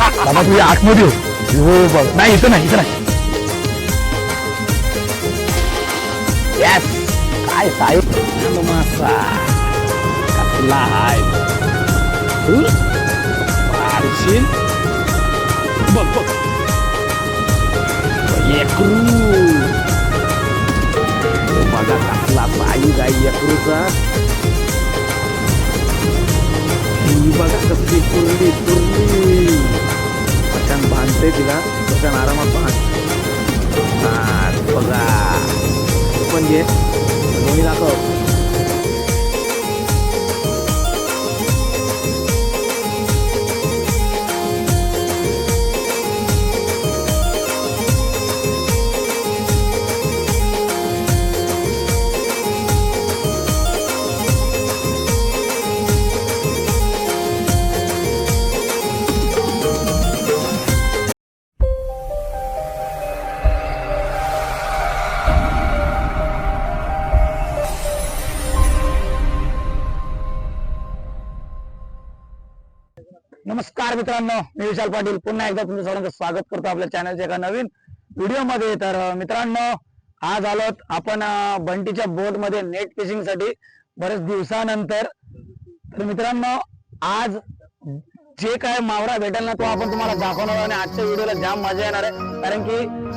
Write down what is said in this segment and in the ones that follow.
बाबा तुझ्या आतमध्ये हो. हो बघ नाही इथं नाही इथं नाही. Yes. काय साहेब? मासा. कसला हाय? हं? बघ बघ. एकरू. बघा कसला साईज आहे एकरूचा. ही बघा कसली कुरली कुरली पचन बांधते तिला. पचन आरामात बांध बघा. पण घे दोन्ही दाखव. मित्रांनो मी विशाल पाटील. पुन्हा एकदा तुमचं सर्वांचं स्वागत करतो आपल्या चॅनलच्या एका नवीन व्हिडिओमध्ये तर मित्रांनो आज आलोत आपण बंटीच्या बोटमध्ये नेट फिशिंगसाठी बरेच दिवसानंतर. तर मित्रांनो आज जे काय मावरा भेटेल ना तो आपण तुम्हाला दाखवणार आणि आजच्या व्हिडिओला जाम मजा येणार आहे. कारण की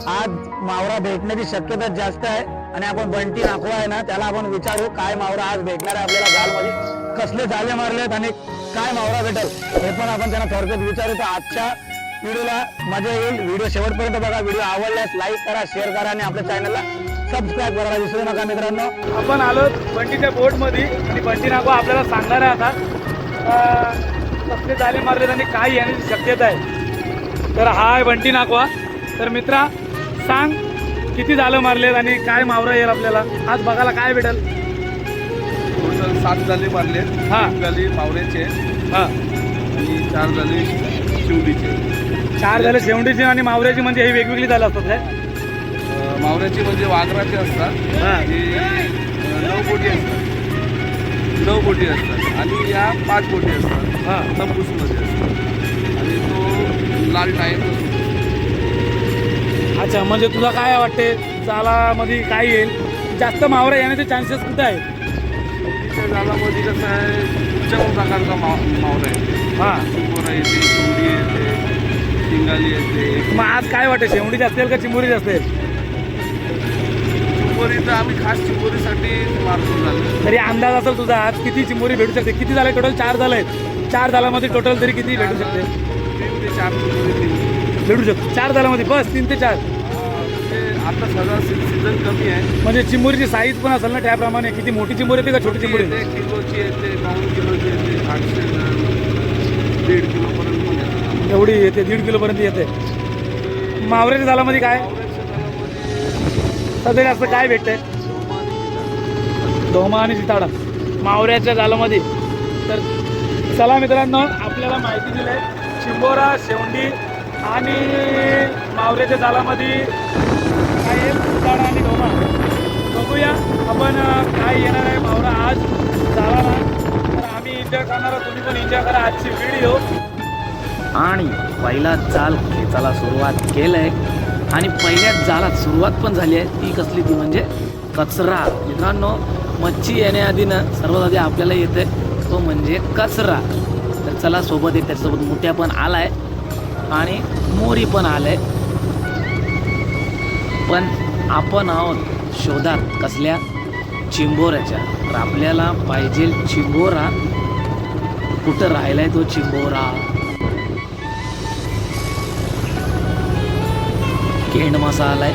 आज मावरा भेटण्याची शक्यता जास्त आहे आणि आपण बंटी नाखवा आहे ना त्याला आपण विचारू काय मावरा आज भेटणार आहे आपल्याला गालमध्ये. कसले जाले मारलेत आणि काय मावरा भेटेल? हे पण आपण त्यांना थोडक्यात विचारू तर आजच्या व्हिडिओला मजा येईल. व्हिडिओ शेवटपर्यंत बघा. व्हिडिओ आवडल्यास लाईक करा शेअर करा आणि आपल्या चॅनलला सबस्क्राईब करायला विसरू नका मित्रांनो. आपण आलो बंटीच्या बोटमध्ये आणि बंटी नागो आपल्याला सांगणार आहे आता अं, कसले जाले मारलेत आणि काय येण्याची शक्यता आहे. तर हा आहे बंटी नाकवा तर मित्रा सांग किती झालं मारलेत आणि काय मावरा येईल आपल्याला? आज बघायला काय भेटेल? सात जाले मारले. हा. जाले मावऱ्याचे हा. आणि चार जाले शिवडीचे. चार झाले शेवंडीची आणि मावऱ्याची म्हणजे ही वेगवेगळी झालं असतात काय? अं, मावऱ्याचे म्हणजे वाघराचे असतात. हा. हे अं, नऊ बोटी असतात. नऊ बोटी असतात. आणि या पाच बोटी असतात. हा. तंबूसमध्ये असतात. आणि तो लाल टायर अच्छा म्हणजे तुला काय वाटते? जालामध्ये काय येईल? जास्त मावरा येण्याचे चान्सेस कुठे आहेत? त्या जालामध्ये कसं आहे? उच्चावून प्रकारचा माव मावरा येते हा. चिंबोरा येते शिवडी येते शिंगाली येते. मग आज काय वाटते? शेवंडीची असतील का चिमुरीची असतील चिंबोरी तर आम्ही खास चिंबोरीसाठी मारतो झालं. तरी अंदाज असेल तुझा आज किती चिमुरी भेटू शकते? किती झाले टोटल चार झाले. चार झाल्यामध्ये टोटल तरी किती भेटू शकते? तीन ते चार भेटू शकते. चार झाल्यामध्ये. बस तीन ते चार. आता सध्या सीझन कमी आहे. म्हणजे चिमुरीची साईज पण असेल ना त्याप्रमाणे? किती मोठी चिमुरी येते का छोटी चिमुरी? येते किलोची येते पाऊन किलोची येते आठशे ग्रॅम, दीड किलोपर्यंत पण येते एवढी येते दीड किलोपर्यंत येते. मावऱ्याच्या झाल्यामध्ये काय? सध्या जास्त काय भेटतंय? धोमा आणि सिताडा. मावऱ्याच्या जालामध्ये तर चला मित्रांनो आपल्याला माहिती दिली आहे चिंबोरा शेवंडी आणि मावऱ्याच्या जालामध्ये काय आहे आणि धोमा बघूया आपण काय येणार आहे भावरा आज झाला तर आम्ही एन्जॉय करणार तुम्ही पण एन्जॉय करा आजची व्हिडिओ आणि पहिला जाल खेचायला सुरुवात केलंय. आणि पहिल्याच जालात सुरुवात पण झाली आहे. ती कसली ती म्हणजे कचरा. मित्रांनो मच्छी येण्याआधी ना सर्वात आधी आपल्याला येते तो म्हणजे कचरा. तर चला सोबत एक त्याच्यासोबत मोठ्या पण आला आहे आणि मोरी पण आलं आहे पण आपण आहोत शोधात कसल्या चिंबोऱ्याच्या. तर आपल्याला पाहिजे चिंबोरा. कुठं राहिलाय तो चिंबोरा? केंड मासा आलाय.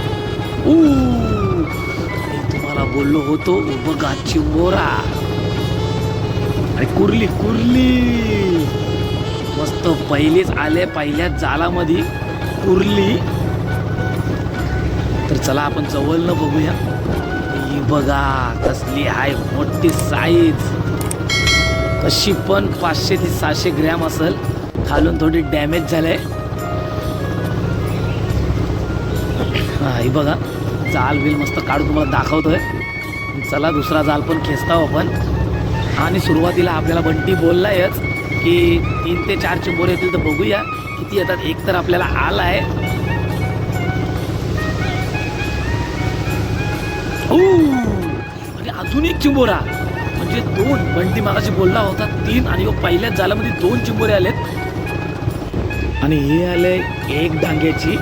ऊ! तुम्हाला बोललो होतो बघा चिंबोरा. अरे कुर्ली कुर्ली! मस्त पहिलेच आले पहिल्याच जालामध्ये कुर्ली. चला आपण जवळनं बघूया. ही बघा कसली आहे मोठी साईज कशी पण पाचशे ते सहाशे ग्रॅम असेल खालून थोडी डॅमेज झालंय. हा ही बघा जाल बिल मस्त काढून तुम्हाला दाखवतोय. चला दुसरा जाल पण खेचताव आपण. आणि सुरुवातीला आपल्याला बंटी बोललायच की तीन ते चार चिंबोरे येतील तर बघूया. किती येतात? एक तर आपल्याला आला आहे आणि अजून एक चिंबोरा. म्हणजे दोन. बंटी मागाशी बोलला होता तीन आणि पहिल्याच जालामध्ये दोन चिंबोरे आलेत. आणि हे आले एक डांग्याची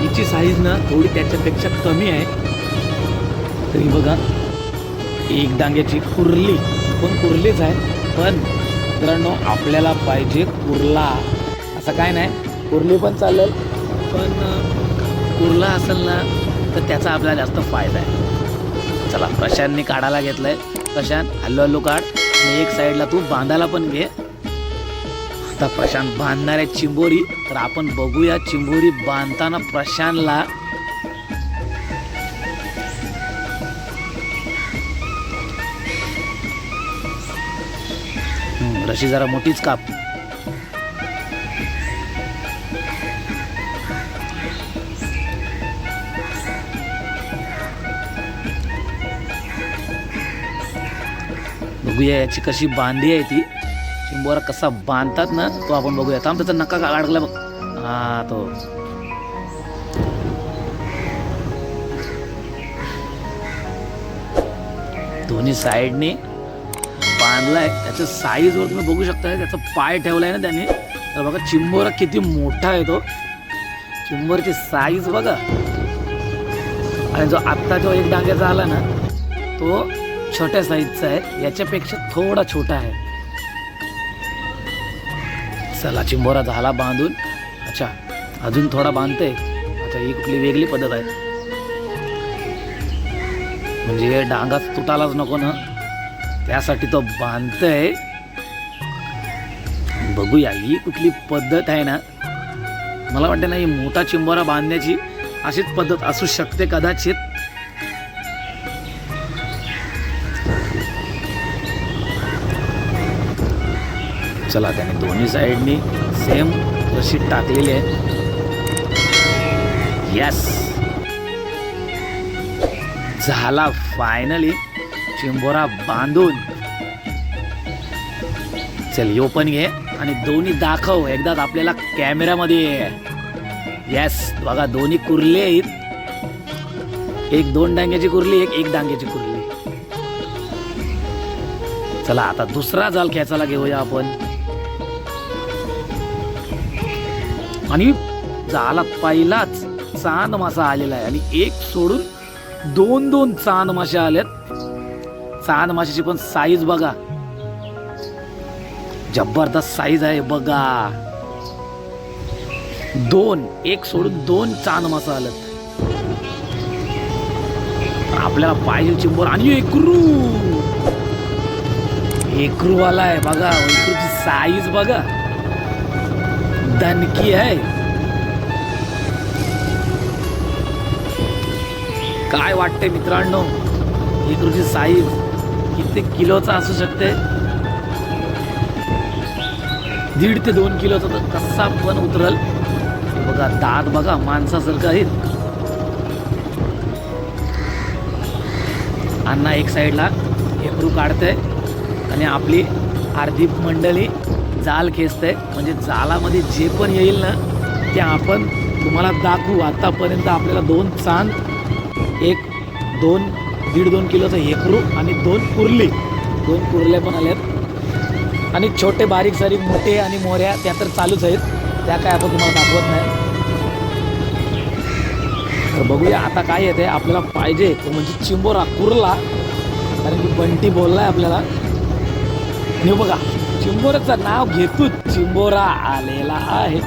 हिची साईज ना थोडी त्याच्यापेक्षा कमी आहे. तरी बघा. एक डांग्याची कुर्ली. पण कुर्लीच आहे. पण मित्रांनो आपल्याला पाहिजे कुर्ला. असं काय नाही. कुर्ली पण चालेल. पण कुर्ला असेल ना तर त्याचा आपल्याला जास्त फायदा आहे. चला प्रशांतनी काढायला घेतलंय. प्रशांत हल्लो हल्लो काढ. आणि एक साईडला तू बांधायला पण घे. आता प्रशांत बांधणार आहे चिंबोरी. तर आपण बघूया चिंबोरी बांधताना प्रशांतला रशी जरा मोठीच काप. बघूया याची कशी बांधी आहे ती. चिंबोरा कसा बांधतात ना तो आपण बघूया. थांब त्याचा नका का- अडकला बघ. हा तो. दोन्ही साईडने बांधलाय. त्याच्या साईजवर तुम्ही बघू शकता त्याचा पाय ठेवलाय ना त्याने. तर बघा चिंबोरा किती मोठा आहे तो. चिंबोरची साईज बघा. आणि जो आत्ता जो एक डांग्याचा आला ना तो छोट्या साईजचा आहे. याच्यापेक्षा थोडा छोटा आहे. चला चिंबोरा झाला बांधून. अच्छा अजून थोडा बांधते. अच्छा ही कुठली वेगळी पद्धत आहे. म्हणजे डांगाच तुटालाच नको ना. त्यासाठी तो बांधतय. बघूया ही कुठली पद्धत आहे ना. मला वाटतं ना ही मोठा चिंबोरा बांधण्याची अशीच पद्धत असू शकते कदाचित. चला त्याने दोन्ही साईडनी सेम रशी टाकलेली आहे. यस झाला फायनली चिंबोरा बांधून. चल यो पण घे आणि दोन्ही दाखव एकदा आपल्याला कॅमेऱ्यामध्ये येस बघा दोन्ही कुर्ले आहेत. एक दोन डांग्याची कुर्ली एक एक डांग्याची कुर्ली. चला आता दुसरा जाल खेचायला घेऊया आपण. आणि झाला पहिलाच चांद मासा आलेला आहे. आणि एक सोडून दोन दोन चांद मासे आल्यात चांद माशाची पण साईज बघा. जबरदस्त साईज आहे बघा. दोन एक सोडून दोन चांद मासा आल्यात आपल्याला पाहिजे चिंबोर. आणि एकरू. एकरू वाला आहे बघा. एकरूची साईज बघा. दणकी आहे काय वाटते मित्रांनो? एकरूची साईज किती किलोचा असू शकते? दीड ते दोन किलोचा तर कसा पण उतरल. बघा दात बघा माणसासारखं आहेत. अण्णा एक साईडला एकरू काढते आणि आपली अर्धी मंडळी जाल आहे म्हणजे जालामध्ये जे पण येईल ना ते आपण तुम्हाला दाखवू. आतापर्यंत आपल्याला दोन चांद एक दोन दीड दोन किलोचं हेकरू आणि दोन कुर्ली. दोन कुर्ल्या पण आल्यात. आणि छोटे बारीक सारीक मोठे आणि मोऱ्या त्या तर चालूच आहेत. त्या काय आपण तुम्हाला दाखवत नाही. तर बघूया आता काय येते आपल्याला पाहिजे तो म्हणजे चिंबोरा कुर्ला. कारण की बंटी आहे आपल्याला. आणि बघा चिंबोराचं नाव घेतो चिंबोरा आलेला आहे.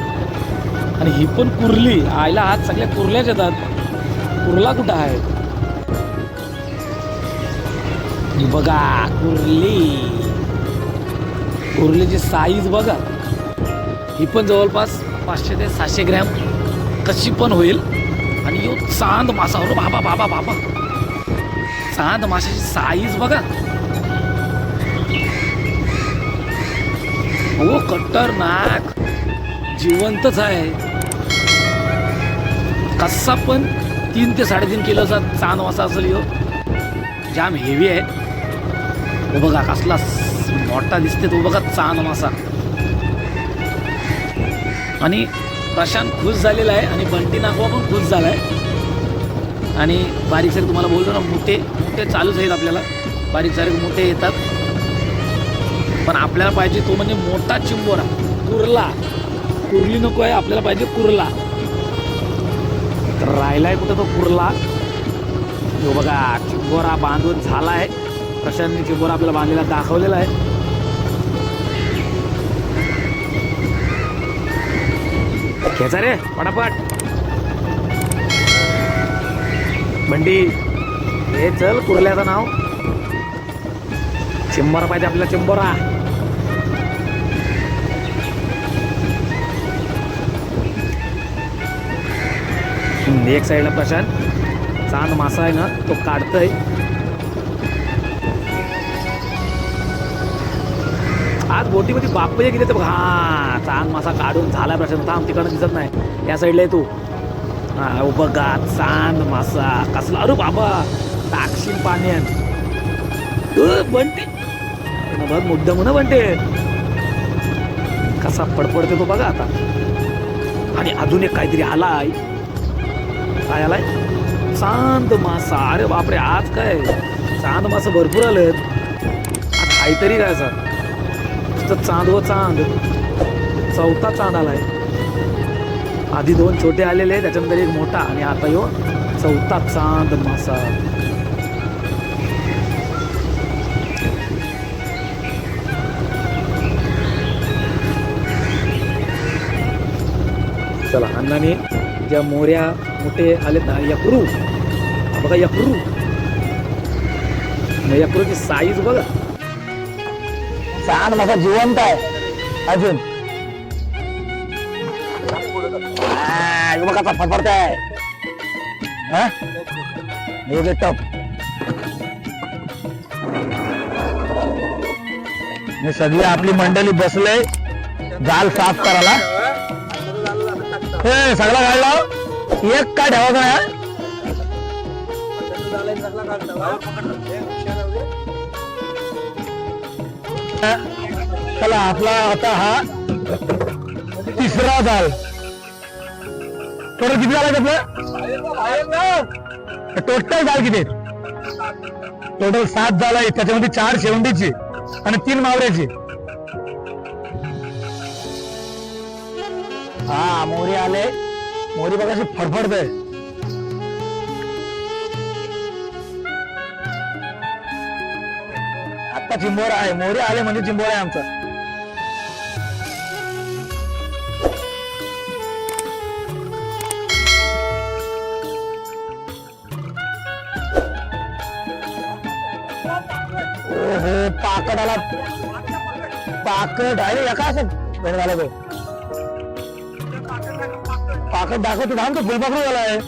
आणि ही पण कुर्ली. आईला आज सगळ्या कुर्ल्याच येतात. कुर्ला कुठं आहे? बघा कुर्ली. कुर्लीची साईज बघा. ही पण जवळपास पाचशे ते सातशे ग्रॅम. कशी पण होईल. आणि यो चांद मासा. बाबा बाबा बाबा. चांद माशाची साईज बघा. हो खतरनाक. जिवंतच आहे. कसा पण तीन ते साडेतीन किलोचा चांद वासा असेल हो जाम हेवी आहे. हो बघा कसला मोठा दिसते तो बघा चांद मासा आणि प्रशांत खुश झालेला आहे आणि बंटी नागवा पण खुश झाला आहे. आणि बारीक सारीक तुम्हाला बोलतो ना मोठे मोठे चालूच आहेत आपल्याला. बारीक सारीक मोठे येतात. पण आपल्याला पाहिजे तो म्हणजे मोठा चिंबोरा. कुर्ला. कुर्ली नको आहे आपल्याला पाहिजे कुर्ला. तर राहिलाय कुठं तो कुर्ला? तो बघा चिंबोरा बांधून झाला आहे. प्रशांतने चिंबोरा आपल्याला बांधलेला दाखवलेला आहे. घ्यायचा रे पटापट. बंडी हे चल कुर्ल्याचं नाव. चिंबोरा पाहिजे आपल्याला चिंबोरा. एक साईडला प्रशांत. चांद मासा आहे ना तो काढतोय. आज बोटीमध्ये बाप किती तर बघ. हा चांद मासा काढून झाला प्रशांत. थांब तिकडं दिसत नाही. या साईडला आहे तू. हा बघा चांद मासा. कसला अरे बाबा टाकशील पाण्यात. बनते बघ मुद्दा म्हणा बनते कसा पडपडते तो बघा आता. आणि अजून एक काहीतरी आलाय. काय आलाय चांद मासा. अरे बापरे आज काय? चांद मासा भरपूर आले आज काहीतरी काय सर तर चांद व चांद. चौथा चांद आलाय. आधी दोन छोटे आलेले त्याच्यानंतर एक मोठा आणि आता यो चौथा चांद मासा. चला अण्णाने ज्या मोऱ्या मोठे आलेत ना यक्रू. बघा यक्रू. मग यक्रूची साईज बघा. सांग माझा जिवंत आहे. अजून. हा, हे आहे कसा फडफडताय हा? टप मी सगळी आपली मंडळी बसले जाल साफ करायला. हे सगळा घालला एक काय ठेवायचं का? चला आपला आता हा तिसरा जाल टोटल किती झाला आपलं टोटल जाल किती? टोटल सात जाल आहेत त्याच्यामध्ये चार शेवंडीची आणि तीन मावऱ्याची. हा मोरी आले. मोरी बघा अशी आहे आता चिंबोरा आहे. मोरी आले म्हणजे चिंबोरा आहे आमचा. ओहो पाकड आला पाकड आहे. एका असं? झाला तो पाकड दाखवतो थांब तो फुलपाखरू झाला आहे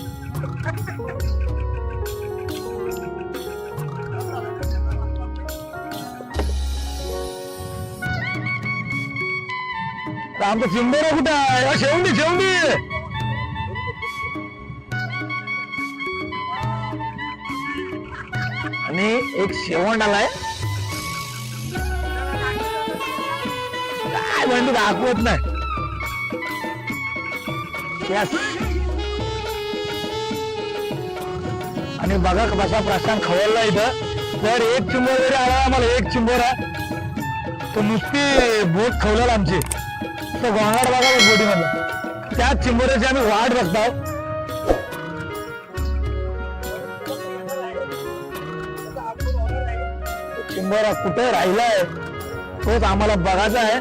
आमचं चिंबोरा कुठं आहे अ, शेवंडी शेवंडी आणि एक शेवंड आलाय काय म्हणतो दाखवत नाही। Yes. आणि बघा कसा प्रशांत खवळला इथं. तर एक चिंबोर जरी आला आम्हाला एक चिंबोर आहे. तो नुसती बोट खवलेला आमची. तो गोंगाड बघा बोटी त्या चिंबोऱ्याची आम्ही वाट बघताव चिंबोरा कुठे राहिलाय? तोच आम्हाला बघायचा आहे.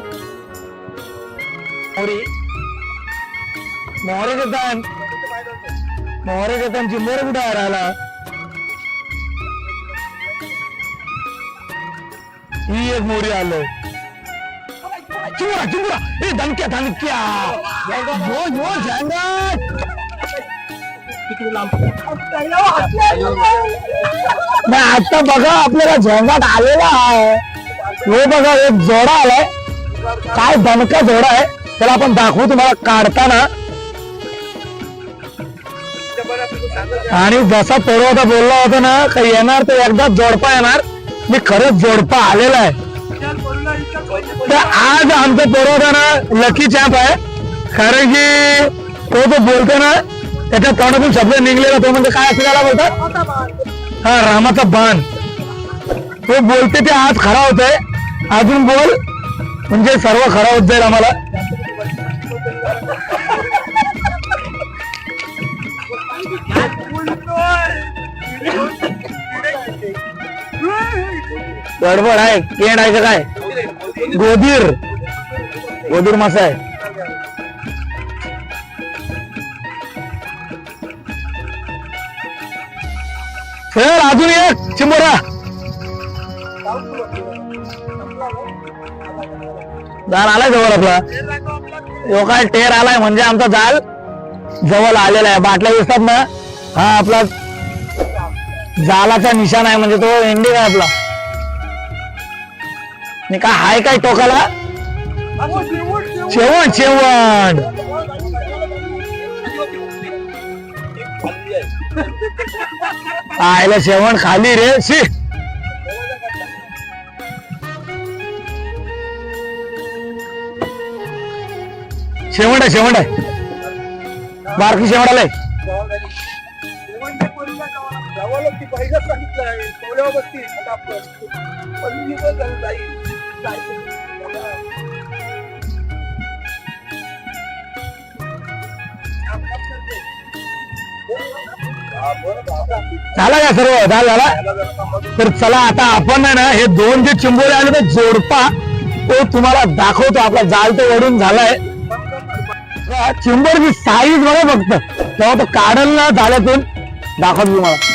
मोहरे देतात मोहरे देतात चिल्लर कुठे आहे राहिला ही एक मोरी आलो. चिंगुरा चिंगुरा. ए धनक्या धनक्या यो यो झंगट नाही आता बघा आपल्याला झंगाट आलेला आहे. हे बघा एक जोडा आलाय. काय दणका जोडा आहे त्याला आपण दाखवू तुम्हाला काढताना. आणि जसा परवता बोलला होता ना का येणार तर एकदा जोडपा येणार. मी खरंच जोडपा आलेला आहे. तर आज आमचा परवा ना लकी चॅम्प आहे. कारण की तो जो बोलतो ना त्याच्या तोंडातून शब्द निघलेला तो म्हणजे काय असं त्याला बोलतात? हा रामाचा बाण. तो बोलते ते आज खरा होत आहे अजून बोल. म्हणजे सर्व खरा होत जाईल आम्हाला. गडबड आहे. केड आहे का काय? गोधीर. गोधीर मासा आहे. चल अजून एक चिंबोरा. जाल आलाय जवळ आपला. यो काय टेर आलाय म्हणजे आमचा जाल जवळ आलेला आहे. बाटल्या दिसतात ना? हा आपला जालाचा निशाण आहे म्हणजे तो एंडिंग आहे आपला. नाही काय हाय काय टोकाला? शेवण शेवण. आयला शेवण खाली रे शी. शेवण आहे शेवण आहे. बारकी शेवण आलाय. झाला का सर्व? झाला झाला. तर चला आता आपण आहे ना हे दोन जे चिंबोरे आले ते जोडपा. तो तुम्हाला दाखवतो. आपला जाल तो वडून झालाय. चिंबोरची साईज बघा फक्त. तेव्हा तो काढल ना जाल्यातून दाखवतो तुम्हाला.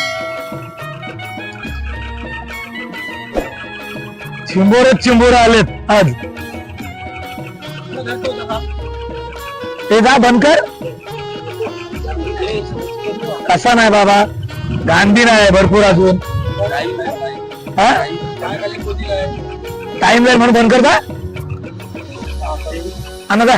चिंबोरच चिंबोर आलेत आज. ते जा बंद कर. कसा नाही बाबा? गांधी नाही भरपूर अजून. हा? टाइम जाईल म्हणून बंद का आणा का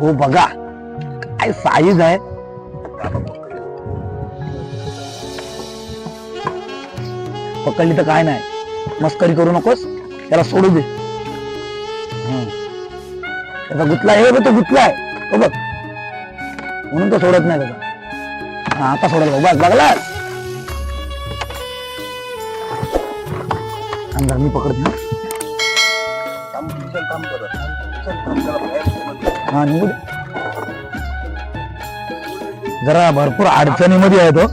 हो बघा. काय साईज आहे? पकडली तर काय नाही. मस्करी करू नकोस त्याला सोडू दे. हं. त्याचा गुतला आहे बघ तो गुतला आहे. हो बघ. म्हणून तो सोडत नाही त्याचा हा, आता सोडत बघ बघला मी पकडतो हा निघू दे. जरा भरपूर अडचणीमध्ये आहे तो.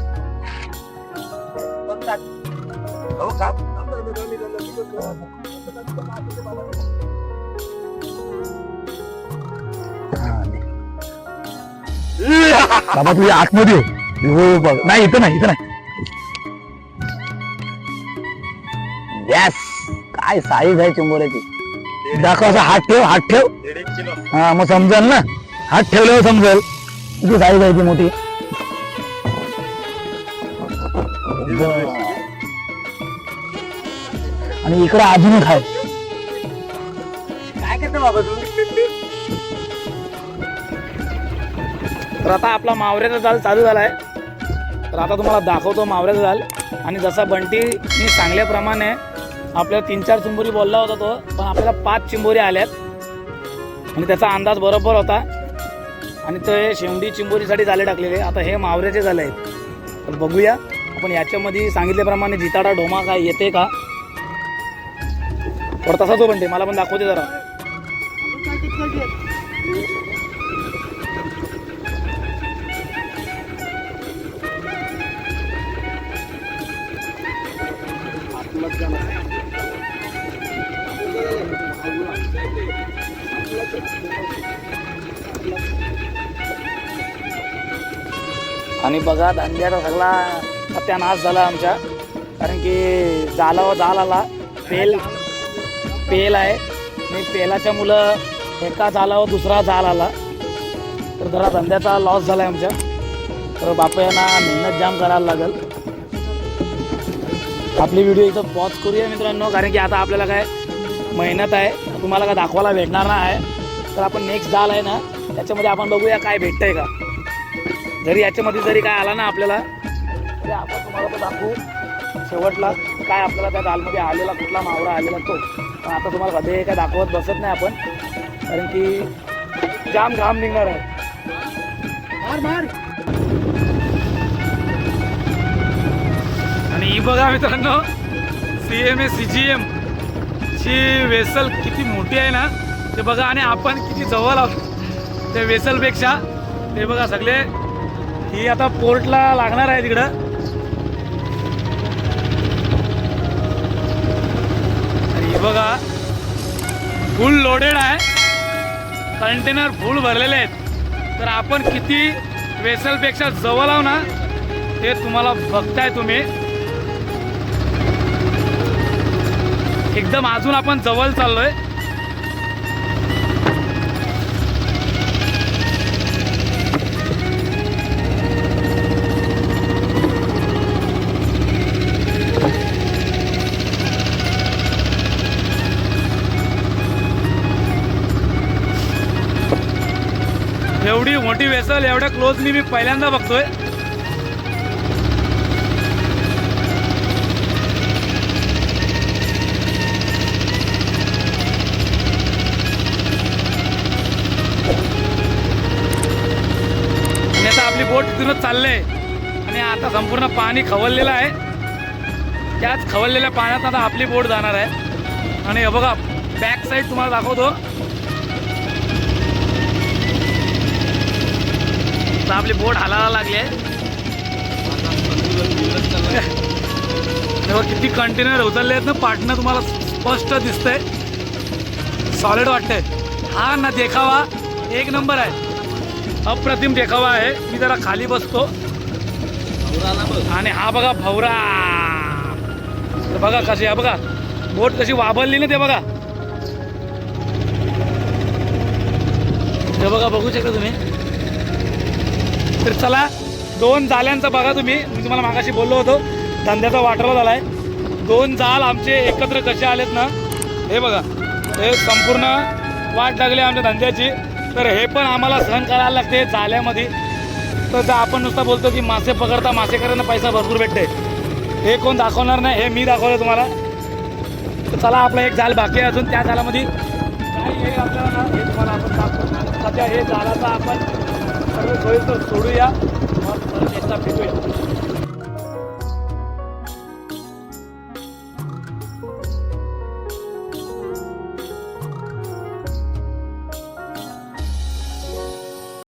बाबा तुझ्या आतमध्ये हो. हो बघ. नाही इथं नाही इथं नाही. यस काय साईज आहे चिंबोऱ्याची. दाखव असा हात ठेव हात ठेव. हा मग समजेल ना? हात ठेवल्यावर समजेल. किती साईज आहे ती मोठी. आणि इकडे अजून एक आहे तर आता आपला मावऱ्याचा जाल चालू झाला आहे तर आता तुम्हाला दाखवतो मावऱ्याचा जाल. आणि जसा बंटी मी सांगल्याप्रमाणे आपल्याला तीन चार चिंबोरी बोलला होता तो पण आपल्याला पाच चिंबोरी आल्यात. आणि त्याचा अंदाज बरोबर होता. आणि ते शेवडी चिंबोरीसाठी जाले टाकलेले. आता हे मावऱ्याचे झाले आहेत. तर बघूया. आपण याच्यामध्ये सांगितल्याप्रमाणे जिताडा ढोमा काय येते का? थोडा तसा तो बंटी. मला पण दाखवते जरा. आणि बघा धंद्याचा सगळा सत्यानाश झाला आमच्या. कारण की जालावर जाल आला पेल पेल आहे. मी पेलाच्या मुलं एका जालावर दुसरा जाल आला तर जरा धंद्याचा लॉस झाला आहे आमच्या. तर बापू यांना मेहनत जाम करायला लागेल. आपली व्हिडिओ इथं पॉज करूया मित्रांनो. कारण की आता आपल्याला काय मेहनत आहे. तुम्हाला काय दाखवायला भेटणार नाही आहे. तर आपण नेक्स्ट जाल आहे ना. त्याच्यामध्ये आपण बघूया काय भेटतंय का. जरी याच्यामध्ये जरी काय आला ना आपल्याला तरी आपण तुम्हाला तो दाखवू. शेवटला काय आपल्याला त्या दालमध्ये आलेला कुठला मावळा आलेला तो. पण आता तुम्हाला सध्या काय दाखवत बसत नाही आपण. कारण की जाम घाम निघणार आहे. मार मार. आणि ही बघा मित्रांनो C M A C G M ची वेसल किती मोठी आहे ना ते बघा. आणि आपण किती जवळ आहोत त्या वेसलपेक्षा. ते बघा सगळे ही आता पोर्टला लागणार आहे तिकडं. हे बघा फुल लोडेड आहे. कंटेनर फुल भरलेले आहेत. तर आपण किती वेसलपेक्षा जवळ आहो ना ते तुम्हाला बघताय तुम्ही. एकदम अजून आपण जवळ चाललोय. मोठी वेसल एवढ्या क्लोजली मी पहिल्यांदा बघतोय. आता आपली बोट तिथूनच चाललंय. आणि आता संपूर्ण पाणी खवललेलं आहे. त्याच खवललेल्या पाण्यात आता आपली बोट जाणार आहे. आणि हे बघा बॅक साईड तुम्हाला दाखवतो. तर आपली बोट हालायला लागली. आहे तेव्हा किती कंटेनर उचलले आहेत ना पाटणं तुम्हाला स्पष्ट दिसतंय. सॉलिड वाटतंय. हा ना देखावा. एक नंबर आहे. अप्रतिम देखावा आहे. मी जरा खाली बसतो. आणि हा बघा भवरा. बघा कशी आहे बघा. बोट कशी वाबरली ना ते बघा. ते बघा बघू शकता तुम्ही? तर चला दोन जाल्यांचं बघा तुम्ही. मी तुम्हाला मागाशी बोललो होतो धंद्याचा वाटराव झाला आहे दोन जाल आमचे एकत्र कसे आलेत ना हे बघा. हे संपूर्ण वाट लागली आमच्या धंद्याची. तर हे पण आम्हाला सहन करायला लागते जाल्यामध्ये. तर जर आपण नुसतं बोलतो की मासे पकडता मासेकऱ्यांना पैसा भरपूर भेटते. हे कोण दाखवणार नाही हे मी दाखवलं तुम्हाला. तर चला आपला एक जाल बाकी आहे अजून. त्या जालामध्ये काय हे आपल्याला ना हे तुम्हाला आपण दाखवतो. सध्या हे जालाचा आपण सर्व सोयीस्कर सोडूया. मग परत एकदा भेटूया.